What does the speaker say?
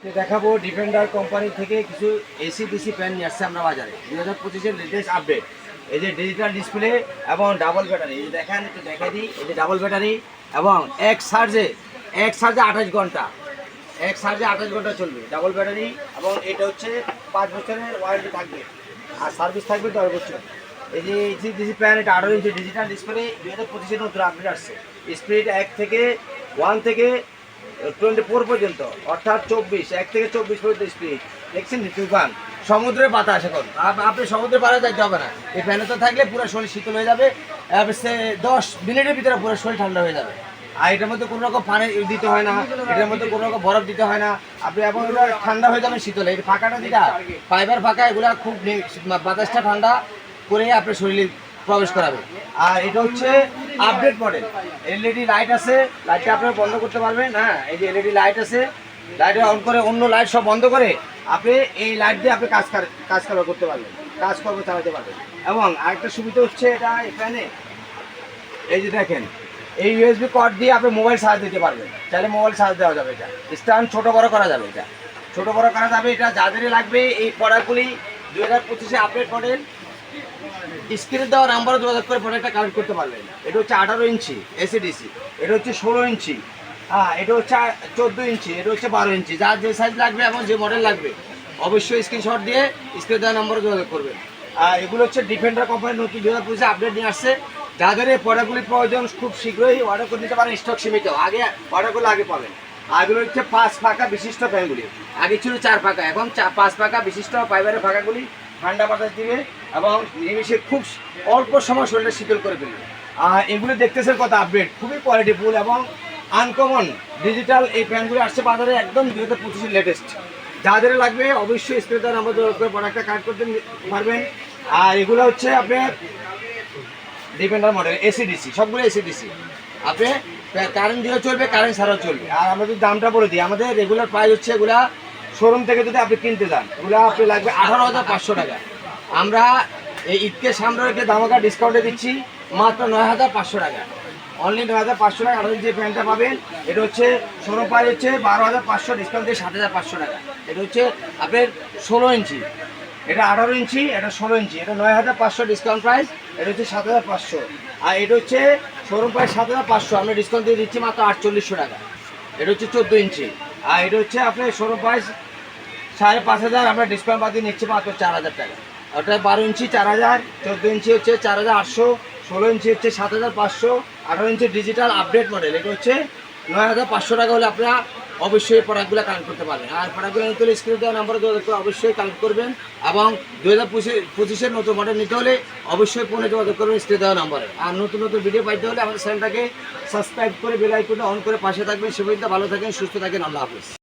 দেখাবো defender company থেকে কিছু এসি ডিসি প্যান নিয়ে আসছে আমরা বাজারে। দু হাজার পঁচিশের লেটেস্ট আপডেট এই যে ডিজিটাল ডিসপ্লে এবং ডাবল ব্যাটারি এই যে দেখেন, একটু দেখা দিই। এই যে ডাবল ব্যাটারি এবং এক চার্জে এক চার্জে আঠাশ ঘণ্টা। এক চার্জে আঠাশ ঘণ্টা চলবে ডাবল ব্যাটারি এবং এটা হচ্ছে পাঁচ বছরের ওয়ারেন্টি থাকবে। আর সার্ভিস থাকবে দশ বছর। এই যে এসি ডিসি প্যান এটা আঠারো ইঞ্চি ডিজিটাল ডিসপ্লে দু হাজার পঁচিশের নতুন আপডেট আসছে। স্পিড এক থেকে ওয়ান থেকে টোয়েন্টি ফোর পর্যন্ত, অর্থাৎ চব্বিশ, এক থেকে চব্বিশ পর্যন্ত স্পিড দেখছেন তুফান, সমুদ্রের বাতাস এখন। আপনি সমুদ্রের পাড়ে যাইতে হবে না। এই ফ্যানে তো থাকলে পুরো শরীর শীতল হয়ে যাবে সে দশ মিনিটের ভিতরে পুরো শরীর ঠান্ডা হয়ে যাবে। আর এটার মধ্যে কোনো রকম পানি দিতে হয় না, এটার মধ্যে কোনো রকম বরফ দিতে হয় না। আপনি এবং ঠান্ডা হয়ে যাবে, শীতলে। এই ফাঁকাটা যেটা ফাইবার ফাঁকা, এগুলা খুব বাতাসটা ঠান্ডা করে আপনার শরীরে প্রবেশ করাবে। আর এটা হচ্ছে আপডেট মডেল এলইডি লাইট আছে লাইটটা আপনারা বন্ধ করতে পারবেন। হ্যাঁ এই যে এলইডি লাইট আছে লাইট অন করে অন্য লাইট সব বন্ধ করে আপনি এই লাইট দিয়ে আপনি কাজ কার- কাজ কারবার করতে পারবেন। কাজ কর্ম চালাতে পারবেন। এবং আরেকটা সুবিধা হচ্ছে এটা এখানে, এই যে দেখেন, এই ইউএসবি কর্ড দিয়ে আপনি মোবাইল চার্জ দিতে পারবেন। তাহলে মোবাইল চার্জ দেওয়া যাবে এটা। স্ট্যান্ড ছোটো বড় করা যাবে এটা। ছোটো বড় করা যাবে, এটা যাদেরই লাগবে, এই প্রোডাক্টগুলি দু হাজার পঁচিশে আপডেট মডেল স্ক্রিনে দেওয়া নাম্বারও যোগাযোগ করে প্রোডাক্টটা কালেক্ট করতে পারবেন। এটা হচ্ছে আঠারো ইঞ্চি এসিডিসি এটা হচ্ছে ষোলো ইঞ্চি। হ্যাঁ এটা হচ্ছে চোদ্দ ইঞ্চি, এটা হচ্ছে বারো ইঞ্চি। যার যে সাইজ লাগবে এবং যে মডেল লাগবে, অবশ্যই স্ক্রিনশট দিয়ে স্ক্রিনে দেওয়া নাম্বারে যোগাযোগ করবেন। আর এগুলো হচ্ছে ডিফেন্ডার কোম্পানির নতুন দু হাজার আপডেট নিয়ে আসছে। যাদের এই প্রোডাক্টগুলি প্রয়োজন খুব শীঘ্রই অর্ডার করে নিতে পারেন স্টক সীমিত। আগে অর্ডারগুলো আগে পাবেন। আর এগুলো হচ্ছে পাঁচ পাকা বিশিষ্ট ফ্যানগুলি আগে ছিল চার পাকা, এখন পাঁচ পাকা বিশিষ্ট ফাইবারের পাকাগুলি ঠান্ডা বাতাস দিবে এবং নিমিশে খুব অল্প সময় শরীরটা শীতল করে ফেলবে। আর এগুলো দেখতেছেন কত আপডেট খুবই কোয়ালিটিফুল এবং আনকমন ডিজিটাল এই ফ্যানগুলি আসছে বাজারে একদম দু হাজার পঁচিশের লেটেস্ট যাদের লাগবে অবশ্যই স্ক্রিনে আমাদের প্রোডাক্টটা কাট করতে পারবেন। আর এগুলো হচ্ছে আপনার ডিপেন্ডার মডেল এসিডিসি সবগুলো এসিডিসি আপনি কারেন্ট দিয়ে চলবে কারেন্ট ছাড়াও চলবে। আর আমরা যদি দামটা বলে দিই, আমাদের রেগুলার প্রাইস হচ্ছে এগুলা শোরুম থেকে যদি আপনি কিনতে যান এগুলো আপনি লাগবে আঠারো হাজার পাঁচশো টাকা। আমরা এই ঈদকে সামনে রেখে দামাকা ডিসকাউন্টে দিচ্ছি, মাত্র নয় হাজার পাঁচশো টাকা। অনলি নয় হাজার পাঁচশো টাকা আপনাদের যে প্যান্টটা পাবেন, এটা হচ্ছে শোরুম প্রাইস হচ্ছে বারো হাজার পাঁচশো ডিসকাউন্ট দিয়ে সাত হাজার পাঁচশো টাকা। এটা হচ্ছে আপনার ষোলো ইঞ্চি। এটা আঠারো ইঞ্চি, এটা ষোলো ইঞ্চি। এটা নয় হাজার পাঁচশো ডিসকাউন্ট প্রাইস এটা হচ্ছে সাত হাজার পাঁচশো। আর এটা হচ্ছে শোরুম প্রাইস সাত হাজার পাঁচশো, আমরা ডিসকাউন্ট দিয়ে দিচ্ছি মাত্র আটচল্লিশশো টাকা। এটা হচ্ছে চোদ্দ ইঞ্চি। আর এটা হচ্ছে আপনার শোরুম প্রাইস সাড়ে পাঁচ হাজার, আমরা ডিসকাউন্ট দিয়ে নিচ্ছি মাত্র চার হাজার টাকা। ওটা বারো ইঞ্চি চার হাজার, চোদ্দ ইঞ্চি হচ্ছে চার হাজার আটশো, ষোলো ইঞ্চি হচ্ছে সাত হাজার পাঁচশো, আঠারো ইঞ্চি ডিজিটাল আপডেট মডেল এটা হচ্ছে নয় হাজার পাঁচশো টাকা হলে আপনারা অবশ্যই প্রোডাক্টগুলো কালেক্ট করতে পারবেন। আর প্রোডাক্টগুলো নিতে হলে স্ক্রিনে দেওয়া নাম্বারে যোগাযোগ করে অবশ্যই কালেক্ট করবেন এবং দু হাজার পঁচিশের নতুন মডেল নিতে হলে অবশ্যই ফোনে যোগাযোগ করবেন স্ক্রিনে দেওয়া নাম্বারে আর নতুন নতুন ভিডিও পাইতে হলে আমাদের চ্যানেলটাকে সাবস্ক্রাইব করে বেল আইকনটা অন করে পাশে থাকবেন। সে পর্যন্ত ভালো থাকেন, সুস্থ থাকেন, আল্লাহ হাফিজ।